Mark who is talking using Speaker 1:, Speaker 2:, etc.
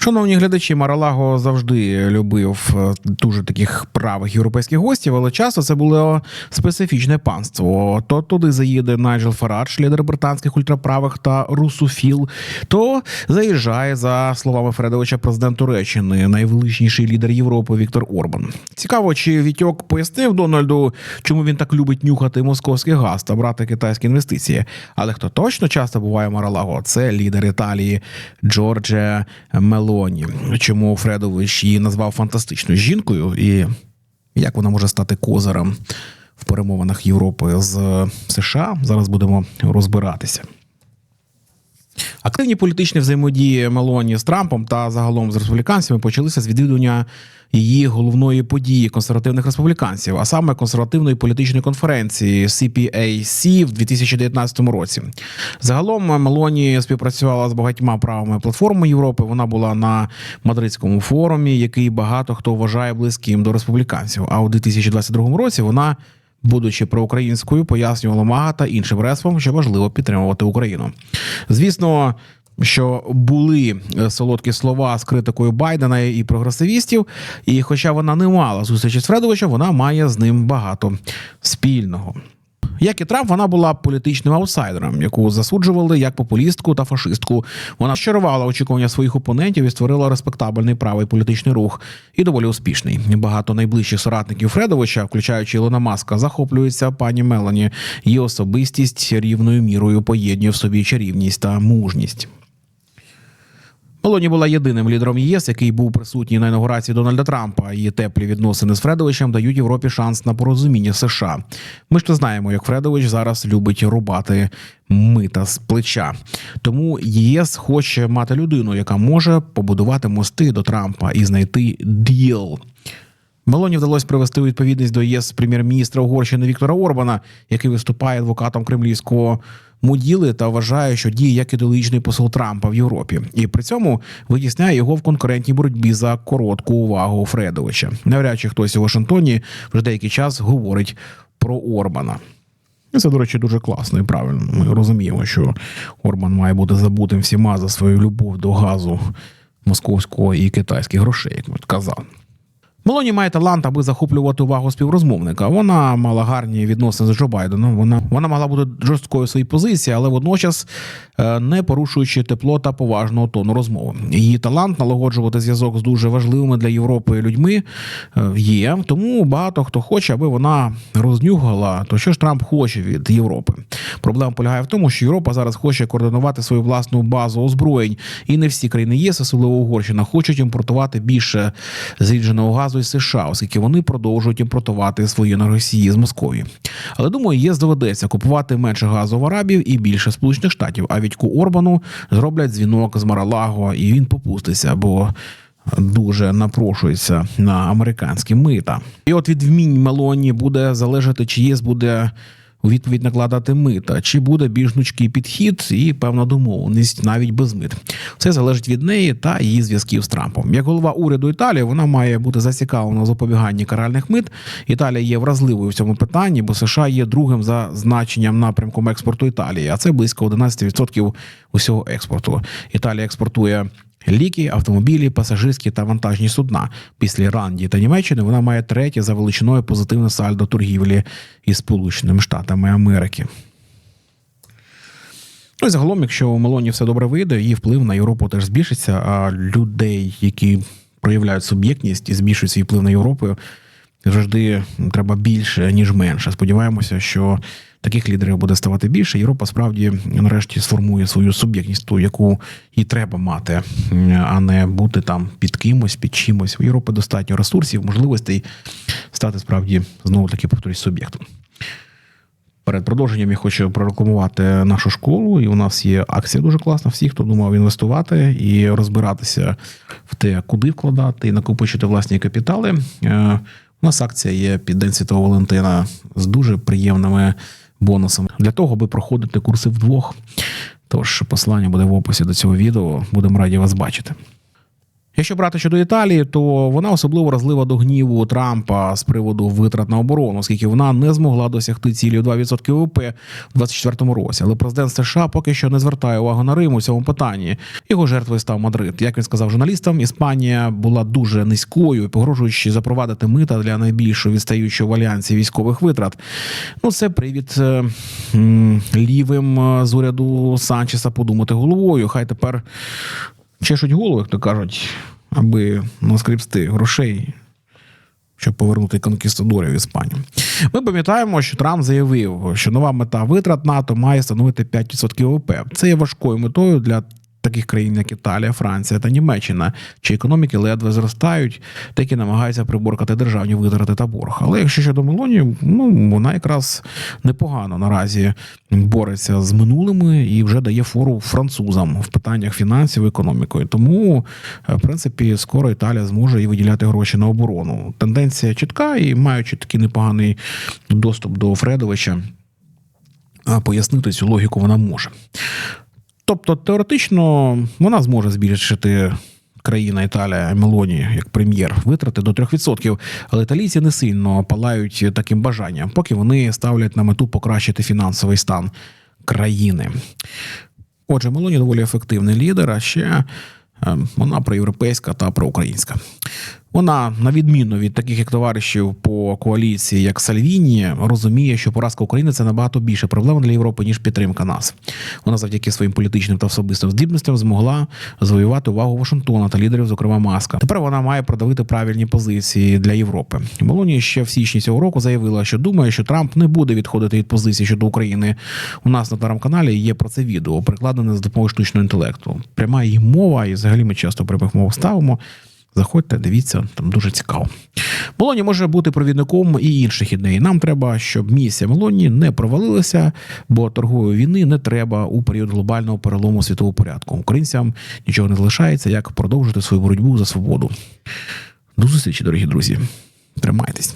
Speaker 1: Шановні глядачі, Маралаго завжди любив е, дуже таких правих європейських гостів, але часто це було специфічне панство. То туди заїде Найджел Фарадж, лідер британських ультраправих та русофіл, то заїжджає за словами Фредовича президент Туреччини, найвеличніший лідер Європи Віктор Орбан. Цікаво, чи Вітьок пояснив Дональду, чому він так любить нюхати московський газ та брати китайські інвестиції. Але хто точно часто буває Маралаго, це лідер Італії Джорджа Мелоні. Чому Фредович її назвав фантастичною жінкою, і як вона може стати козирем в перемовинах Європи з США? Зараз будемо розбиратися. Активні політичні взаємодії Мелоні з Трампом та загалом з республіканцями почалися з відвідування її головної події консервативних республіканців, а саме консервативної політичної конференції CPAC в 2019 році. Загалом Мелоні співпрацювала з багатьма правими платформами Європи. Вона була на мадридському форумі, який багато хто вважає близьким до республіканців. А у 2022 році вона будучи проукраїнською, пояснювала МАГА та іншим респам, що важливо підтримувати Україну. Звісно. Що були е, солодкі слова з критикою Байдена і прогресивістів, і хоча вона не мала зустрічі з Фредовичем, вона має з ним багато спільного. Як і Трамп, вона була політичним аутсайдером, яку засуджували як популістку та фашистку. Вона щарувала очікування своїх опонентів і створила респектабельний правий політичний рух і доволі успішний. Багато найближчих соратників Фредовича, включаючи Ілона Маска, захоплюються пані Мелані. Її особистість рівною мірою поєднує в собі чарівність та мужність. Мелоні була єдиним лідером ЄС, який був присутній на інаугурації Дональда Трампа. Її теплі відносини з Фредовичем дають Європі шанс на порозуміння США. Ми ж то знаємо, як Фредович зараз любить рубати мита з плеча. Тому ЄС хоче мати людину, яка може побудувати мости до Трампа і знайти діл. Мелоні вдалося привести у відповідність до ЄС прем'єр-міністра Угорщини Віктора Орбана, який виступає адвокатом кремлівського муділи та вважає, що діє як ідеологічний посол Трампа в Європі, і при цьому витісняє його в конкурентній боротьбі за коротку увагу Фредовича. Навряд чи хтось у Вашингтоні вже деякий час говорить про Орбана. Це, до речі, дуже класно і правильно. Ми розуміємо, що Орбан має бути забутим всіма за свою любов до газу московського і китайських грошей, як ми казав. Мелоні має талант, аби захоплювати увагу співрозмовника. Вона мала гарні відносини з Джо Байденом. Вона вона могла бути жорсткою в своїй позиції, але водночас е, не порушуючи тепло та поважного тону розмови. Її талант налагоджувати зв'язок з дуже важливими для Європи людьми е, є. Тому багато хто хоче, аби вона рознюхала, то що ж Трамп хоче від Європи. Проблема полягає в тому, що Європа зараз хоче координувати свою власну базу озброєнь, і не всі країни ЄС, особливо Угорщина, хочуть імпортувати більше зрідженого газу із США, оскільки вони продовжують імпортувати свої на Росії з Московії. Але думаю, ЄС доведеться купувати менше газу в Арабів і більше Сполучених Штатів. А Відьку Орбану зроблять дзвінок з Маралаго, і він попуститься, бо. Дуже напрошується на американські мита, і от від вмінь Мелоні буде залежати, чи ЄС буде у відповідь накладати мита, чи буде більш гнучкий підхід і певна домовленість навіть без мит. Це залежить від неї та її зв'язків з Трампом. Як голова уряду Італії, вона має бути зацікавлена в запобіганні каральних мит. Італія є вразливою в цьому питанні, бо США є другим за значенням напрямком експорту Італії, а це близько 11% усього експорту. Італія експортує. Ліки, автомобілі, пасажирські та вантажні судна. Після Ірландії та Німеччини вона має третє за величиною позитивне сальдо торгівлі із Сполученими Штатами Америки. Ну і загалом, якщо у Мелоні все добре вийде, її вплив на Європу теж збільшиться. А людей, які проявляють суб'єктність і збільшують свій вплив на Європу, завжди треба більше ніж менше. Сподіваємося, що таких лідерів буде ставати більше. Європа справді нарешті сформує свою суб'єктність, ту, яку їй треба мати, а не бути там під кимось, під чимось. У Європи достатньо ресурсів, можливостей стати справді знову таки повторюсь суб'єктом. Перед продовженням я хочу прорекламувати нашу школу, і у нас є акція дуже класна. Всі, хто думав інвестувати і розбиратися в те, куди вкладати і накопичити власні капітали. У нас акція є під День Святого Валентина з дуже приємними бонусами для того, аби проходити курси вдвох. Тож посилання буде в описі до цього відео. Будемо раді вас бачити. Якщо брати щодо Італії, то вона особливо вразлива до гніву Трампа з приводу витрат на оборону, оскільки вона не змогла досягти цілі у 2% ВВП у 2024 році. Але президент США поки що не звертає увагу на Рим у цьому питанні. Його жертвою став Мадрид. Як він сказав журналістам, Іспанія була дуже низькою погрожуючи запровадити мита для найбільшого відстаючого в альянсі військових витрат. Ну це привід е, лівим е, з уряду Санчеса подумати головою. Хай тепер чешуть голови, то кажуть, аби наскріпсти грошей. Щоб повернути конкістадорів в Іспанію. Ми пам'ятаємо, що Трамп заявив, що нова мета витрат НАТО має становити 5% ВВП. Це є важкою метою для таких країн, як Італія, Франція та Німеччина, чи економіки ледве зростають, та які намагаються приборкати державні витрати та борг. Але якщо щодо Мелоні, ну вона якраз непогано наразі бореться з минулими і вже дає фору французам в питаннях фінансів і економікою. Тому, е, в принципі, скоро Італія зможе і виділяти гроші на оборону. Тенденція чітка, і маючи такий непоганий доступ до Фредовича, пояснити цю логіку вона може. Тобто, теоретично вона зможе збільшити країна Італія Мелоні як прем'єр витрати до 3%, але італійці не сильно палають таким бажанням, поки вони ставлять на мету покращити фінансовий стан країни. Отже, Мелоні доволі ефективний лідер, а ще е, вона проєвропейська та проукраїнська. Вона, на відміну від таких як товаришів по коаліції, як Сальвіні, розуміє, що поразка України це набагато більше проблема для Європи, ніж підтримка нас. Вона завдяки своїм політичним та особистим здібностям змогла завоювати увагу Вашингтона та лідерів, зокрема Маска. Тепер вона має продавити правильні позиції для Європи. Мелоні ще в січні цього року заявила, що думає, що Трамп не буде відходити від позиції щодо України. У нас на телеграм-каналі є про це відео, прикладене з допомогою штучного інтелекту. Пряма її мова, і взагалі ми часто прямих мов ставимо. Заходьте, дивіться, там дуже цікаво. Мелоні може бути провідником і інших ідей. Нам треба, щоб місія Мелоні не провалилася, бо торгової війни не треба у період глобального перелому світового порядку. Українцям нічого не залишається, як продовжити свою боротьбу за свободу. До зустрічі, дорогі друзі. Тримайтесь.